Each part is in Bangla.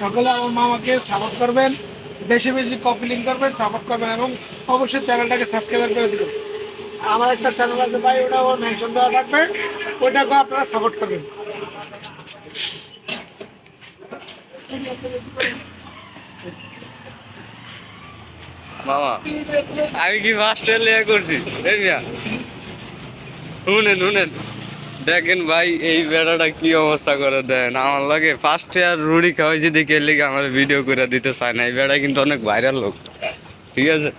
সকলে আমার মামাকে সাপোর্ট করবেন, বেশি বেশি কপি লিঙ্ক করবেন সাপোর্ট করবেন এবং অবশ্যই চ্যানেলটাকে সাবস্ক্রাইব করে দিবেন। আমার একটা চ্যানেল আছে ভাই, ওটা আমার মেনশন দেওয়া থাকবে, ওইটাকেও আপনারা সাপোর্ট করবেন। মামা, আমি কি মাস্টার লিয়া করছি? শুনেন শুনেন। দেখেন ভাই, এই বেড়াটা কি অবস্থা করে দেন। আমার লাগে ফার্স্ট ইয়ার রুড়ি খাওয়াইছি দেখে এর আমার ভিডিও করে দিতে চায় না, এই বেড়া কিন্তু অনেক ভাইরাল লোক। ঠিক আছে?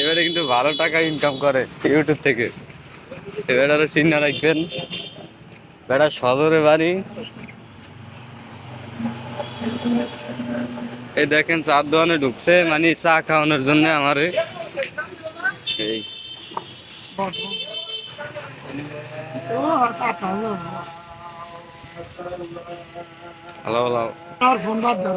এবারে কিন্তু ভালো টাকা ইনকাম করে ইউটিউব থেকে। এই বেড়াটা চিন্তা রাখবেন। বেড়া সদরে বাড়ি। এই দেখেন, চার দোকানে ঢুকছে মানে চা খাওয়ানোর জন্য আমারে। এই। হ্যালো হ্যালো আর ফোন বাদ দাও